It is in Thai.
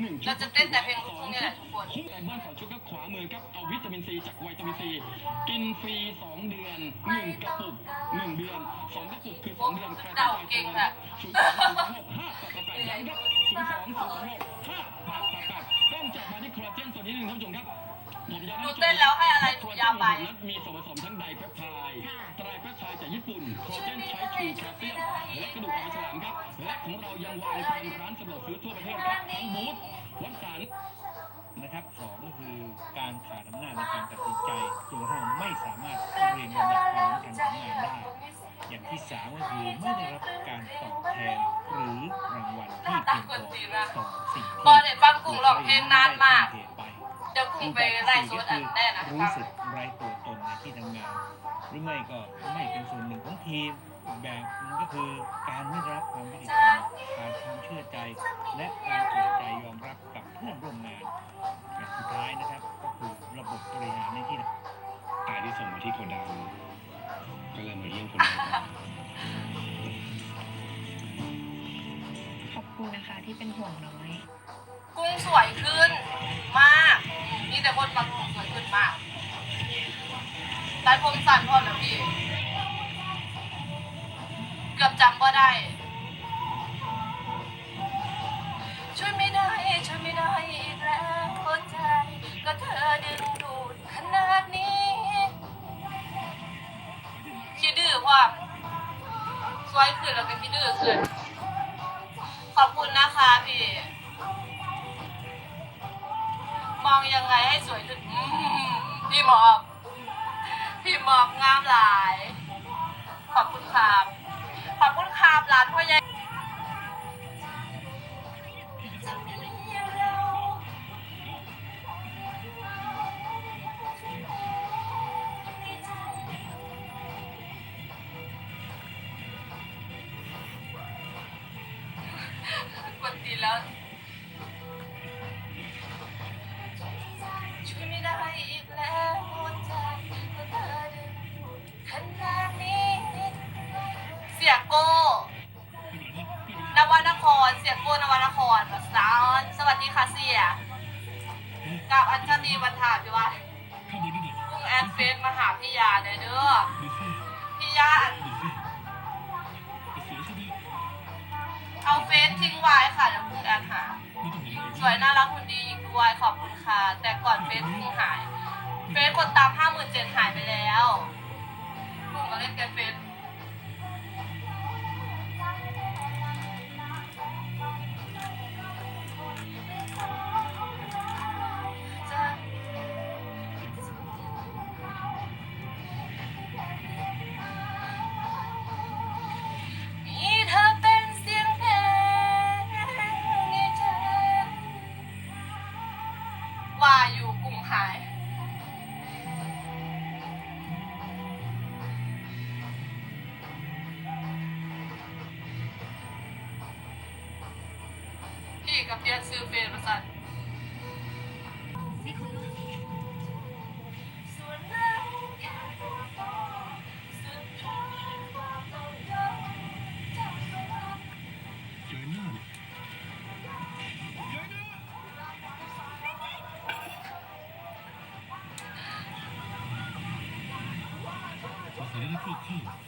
หนึ่งชุดเราจะเต้นแต่เพลงลูกทุ่งนี่แหละทุกคนคุ้มไก่บ้านสองชุดครับขวามือครับเอาวิตามินซีจากวิตามินซีกินฟรีสองเดือนหนึ่งกระปุกหนึ่งเดือนสองกระปุกคือสองเดือนใครเดาเก่งอะศูนย์สองศูนย์หกห้าแปดแปดแปดย้ำครับศูนย์สองศูนย์หกห้าแปดแปดแปดต้องจับมาที่คอลลาเจนตัวนี้หนึ่งท่านผู้ชมครับผมย้ำดูเต้นแล้วให้อะไรคอลลาเจยาวนไปนั้นมีส่วนผสมทั้งไดเปปไทด์ไตรเปปไทด์จากญี่ปุ่นโคลลาเจนใช้ ชูแคลเซียมและกระดูกอ่อนฉลามครับ และของเรายังวางตามร้านสะดวกซื้อทั่วประเทศครับทั้งบูธวัดสันนะครับสองก็คือการขาดอำนาจในการตัดสินใจจนกระทั่งไม่สามารถเรียนลำดับความสำคัญของงานได้ อย่างที่สามก็คือไม่ได้รับการตอบแทนหรือรางวัลที่เพียงพอต่อสิ่งที่พอได้ฟังกุ้งร้องเพลงนานมากเดี๋ยวกุ้งไปไล่สดอันแน่นะรู้สึกไร้ตัวตนในที่ทำงาน หรือไม่ก็ไม่เป็นส่วนหนึ่งของทีม อีกแบบหนึงก็คือการไม่ได้รับความยุติธรรมขาดความเชื่อใจ และการเปิดใจยอมรับกับเพื่อนร่วมงานอย่างสุดท้ายนะครับ ก็คือระบบบริหารในที่ตายที่ส่งมาที่โกดังก็เลยมาเยี่ยมคนเดียวกันขอบคุณนะคะที่เป็นห่วงน้อย กุ้งสวยขึ้นมาก มีแต่คนมากุ้งสวยขึ้นมากตัดผมสั้นพอแล้วพี่ ได้ ช่วยไม่ได้ ช่วยไม่ได้อีกแล้วหัวใจ ก็เธอดึงดูดขนาดนี้คิดดื้อว่าสวยขึ้นแล้วก็คิดดื้อขึ้น ขอบคุณนะคะพี่ มองยังไงให้สวยขึ้นพี่มอบพี่มอบงามหลาย ขอบคุณครับ ขอบคุณครับร้านพ่อใหญ่กดตีแล้วช่วยไม่ได้อีกแล้วหัวใจก็เธอดึงขนาด สียโก้นวนครสาวสวัสดีค่ะเสียกับอัญชลีวันถาพี่ว่ากุ้งแอนเฟสมาหาพี่ยาเด้อเด้อพี่ยาเอาเฟซทิ้งไว้ค่ะเดี๋ยวกุ้งแอนหาสวยน่ารักหุ่นดีอีกด้วยขอบคุณค่ะ แต่ก่อนเฟซพุ่งหาย เฟซคนตามห้าหมื่นเจ็ดหายไปแล้วพุ่งมาเล่นแกเฟซ ว่าอยู่กลุ่มหาย พี่กับเพียนซื้อเฟรนมาสั่น ส